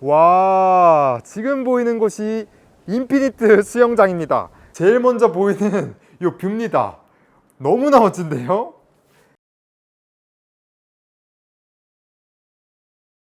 와, 지금 보이는 곳이 인피니트 수영장입니다. 제일 먼저 보이는 요 뷰입니다. 너무나 멋진데요?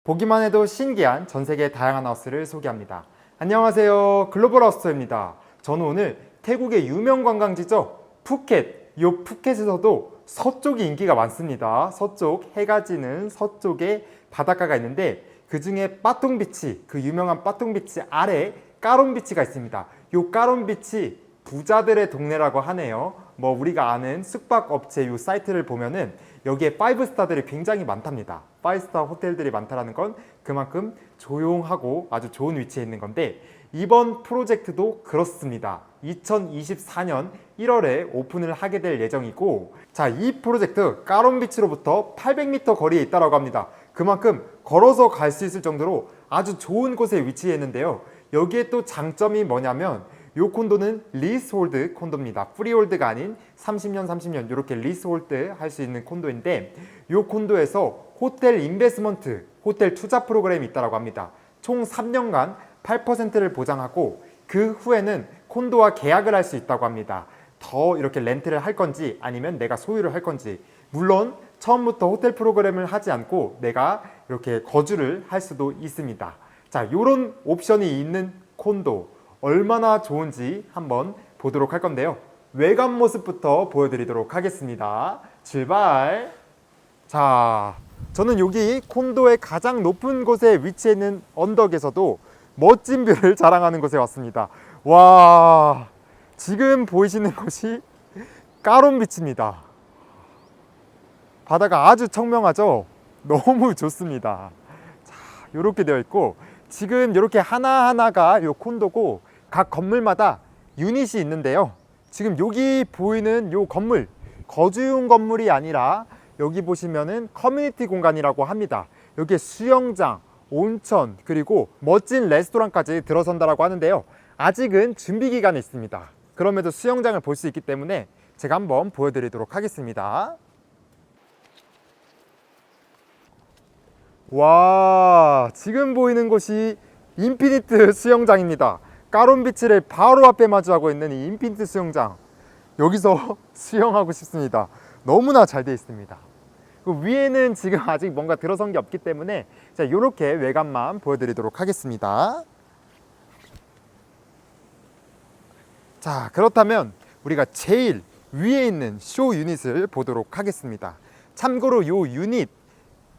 보기만 해도 신기한 전 세계 다양한 하우스를 소개합니다. 안녕하세요. 글로벌 하우스입니다. 저는 오늘 태국의 유명 관광지죠. 푸켓. 요 푸켓에서도 서쪽이 인기가 많습니다. 서쪽 해가 지는 서쪽에 바닷가가 있는데 그 중에 빠뚱비치, 그 유명한 빠뚱비치 아래 까론비치가 있습니다. 요 까론비치 부자들의 동네라고 하네요. 뭐 우리가 아는 숙박업체 요 사이트를 보면은 여기에 5스타들이 굉장히 많답니다. 5스타 호텔들이 많다라는 건 그만큼 조용하고 아주 좋은 위치에 있는 건데 이번 프로젝트도 그렇습니다. 2024년 1월에 오픈을 하게 될 예정이고 자, 이 프로젝트 까론비치로부터 800m 거리에 있다라고 합니다. 그만큼 걸어서 갈 수 있을 정도로 아주 좋은 곳에 위치해 있는데요. 여기에 또 장점이 뭐냐면 요 콘도는 리스홀드 콘도입니다. 프리홀드가 아닌 30년, 30년 이렇게 리스홀드 할 수 있는 콘도인데 요 콘도에서 호텔 인베스먼트, 호텔 투자 프로그램이 있다라고 합니다. 총 3년간 8%를 보장하고 그 후에는 콘도와 계약을 할 수 있다고 합니다. 더 이렇게 렌트를 할 건지 아니면 내가 소유를 할 건지 물론 처음부터 호텔 프로그램을 하지 않고 내가 이렇게 거주를 할 수도 있습니다. 자, 이런 옵션이 있는 콘도 얼마나 좋은지 한번 보도록 할 건데요. 외관 모습부터 보여드리도록 하겠습니다. 출발! 자, 저는 여기 콘도의 가장 높은 곳에 위치해 있는 언덕에서도 멋진 뷰를 자랑하는 곳에 왔습니다. 와, 지금 보이시는 곳이 까론비치입니다. 바다가 아주 청명하죠? 너무 좋습니다. 자, 이렇게 되어 있고 지금 이렇게 하나하나가 요 콘도고 각 건물마다 유닛이 있는데요. 지금 여기 보이는 요 건물 거주용 건물이 아니라 여기 보시면은 커뮤니티 공간이라고 합니다. 여기에 수영장, 온천 그리고 멋진 레스토랑까지 들어선다라고 하는데요. 아직은 준비 기간에 있습니다. 그럼에도 수영장을 볼 수 있기 때문에 제가 한번 보여드리도록 하겠습니다. 와, 지금 보이는 곳이 인피니트 수영장입니다. 까론비치를 바로 앞에 마주하고 있는 이 인피니트 수영장. 여기서 수영하고 싶습니다. 너무나 잘 되어 있습니다. 그 위에는 지금 아직 뭔가 들어선 게 없기 때문에 자, 이렇게 외관만 보여드리도록 하겠습니다. 자, 그렇다면 우리가 제일 위에 있는 쇼 유닛을 보도록 하겠습니다. 참고로 요 유닛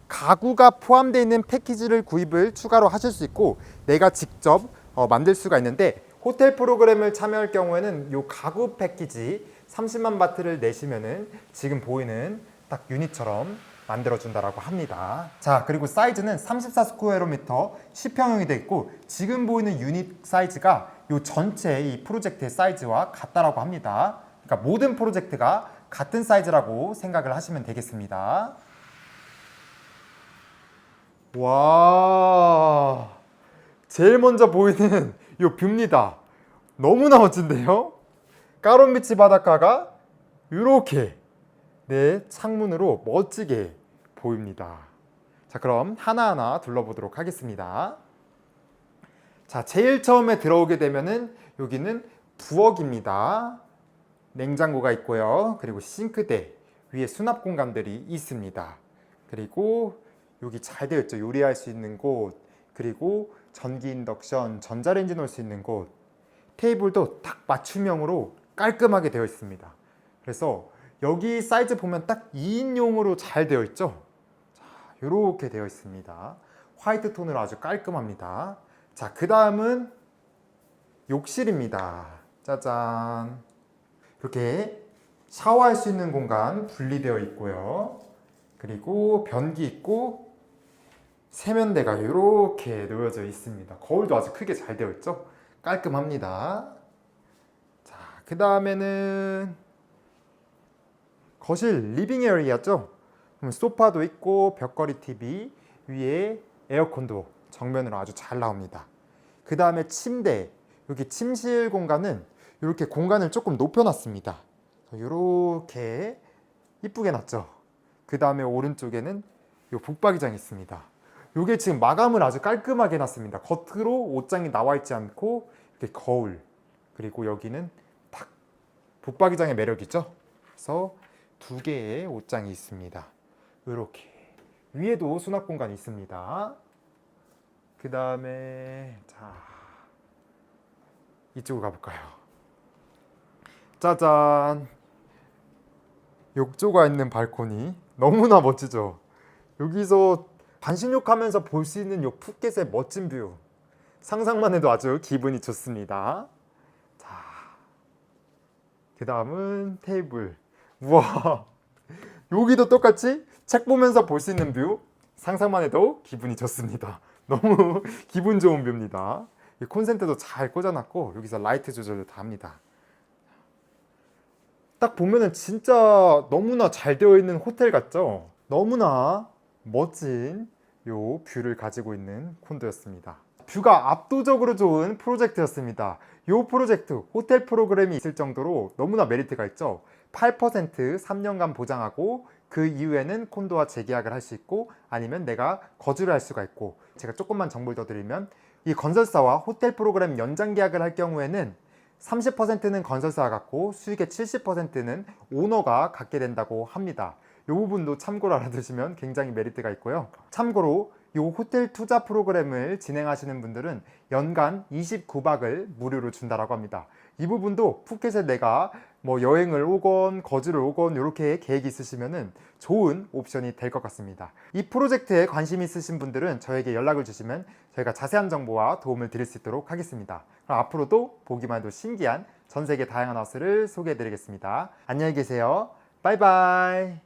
가구가 포함되어 있는 패키지를 구입을 추가로 하실 수 있고 내가 직접 어, 만들 수가 있는데 호텔 프로그램을 참여할 경우에는 요 가구 패키지 30만 바트를 내시면은 지금 보이는 딱 유닛처럼 만들어 준다라고 합니다. 자, 그리고 사이즈는 34 스퀘어미터 10평형이 되어 있고 지금 보이는 유닛 사이즈가 요 전체 이 프로젝트의 사이즈와 같다라고 합니다. 그러니까 모든 프로젝트가 같은 사이즈라고 생각을 하시면 되겠습니다. 와, 제일 먼저 보이는 요 뷰입니다. 너무나 멋진데요? 까론비치 바닷가가 이렇게 내 창문으로 멋지게 보입니다. 자, 그럼 하나하나 둘러보도록 하겠습니다. 자, 제일 처음에 들어오게 되면은 여기는 부엌입니다. 냉장고가 있고요. 그리고 싱크대 위에 수납 공간들이 있습니다. 그리고 여기 잘 되어 있죠. 요리할 수 있는 곳. 그리고 전기 인덕션, 전자레인지 놓을 수 있는 곳. 테이블도 딱 맞춤형으로 깔끔하게 되어 있습니다. 그래서 여기 사이즈 보면 딱 2인용으로 잘 되어 있죠. 자, 이렇게 되어 있습니다. 화이트 톤으로 아주 깔끔합니다. 자, 그 다음은 욕실입니다. 짜잔. 이렇게 샤워할 수 있는 공간 분리되어 있고요. 그리고 변기 있고 세면대가 이렇게 놓여져 있습니다. 거울도 아주 크게 잘 되어 있죠. 깔끔합니다. 자, 그 다음에는 거실 리빙 에어리아죠. 그럼 소파도 있고 벽걸이 TV 위에 에어컨도 정면으로 아주 잘 나옵니다. 그 다음에 침대 여기 침실 공간은 이렇게 공간을 조금 높여놨습니다. 이렇게 이쁘게 놨죠. 그 다음에 오른쪽에는 이 북박이장이 있습니다. 이게 지금 마감을 아주 깔끔하게 해놨습니다. 겉으로 옷장이 나와 있지 않고 이렇게 거울 그리고 여기는 탁 붙박이장의 매력이죠. 그래서 두 개의 옷장이 있습니다. 이렇게 위에도 수납 공간이 있습니다. 그 다음에 자 이쪽으로 가볼까요? 짜잔 욕조가 있는 발코니 너무나 멋지죠. 여기서 반신욕하면서 볼 수 있는 요 푸켓의 멋진 뷰 상상만 해도 아주 기분이 좋습니다. 자, 그 다음은 테이블. 우와, 여기도 똑같이 책 보면서 볼 수 있는 뷰 상상만 해도 기분이 좋습니다. 너무 기분 좋은 뷰입니다. 이 콘센트도 잘 꽂아놨고 여기서 라이트 조절도 다 합니다. 딱 보면은 진짜 너무나 잘 되어 있는 호텔 같죠? 너무나 멋진 요 뷰를 가지고 있는 콘도였습니다. 뷰가 압도적으로 좋은 프로젝트였습니다. 요 프로젝트 호텔 프로그램이 있을 정도로 너무나 메리트가 있죠. 8% 3년간 보장하고 그 이후에는 콘도와 재계약을 할 수 있고 아니면 내가 거주를 할 수가 있고 제가 조금만 정보를 더 드리면 이 건설사와 호텔 프로그램 연장 계약을 할 경우에는 30%는 건설사가 갖고 수익의 70%는 오너가 갖게 된다고 합니다. 이 부분도 참고로 알아두시면 굉장히 메리트가 있고요. 참고로 이 호텔 투자 프로그램을 진행하시는 분들은 연간 29박을 무료로 준다라고 합니다. 이 부분도 푸켓에 내가 뭐 여행을 오건 거주를 오건 이렇게 계획이 있으시면은 좋은 옵션이 될 것 같습니다. 이 프로젝트에 관심 있으신 분들은 저에게 연락을 주시면 저희가 자세한 정보와 도움을 드릴 수 있도록 하겠습니다. 그럼 앞으로도 보기만 해도 신기한 전 세계 다양한 하우스를 소개해 드리겠습니다. 안녕히 계세요. 바이바이.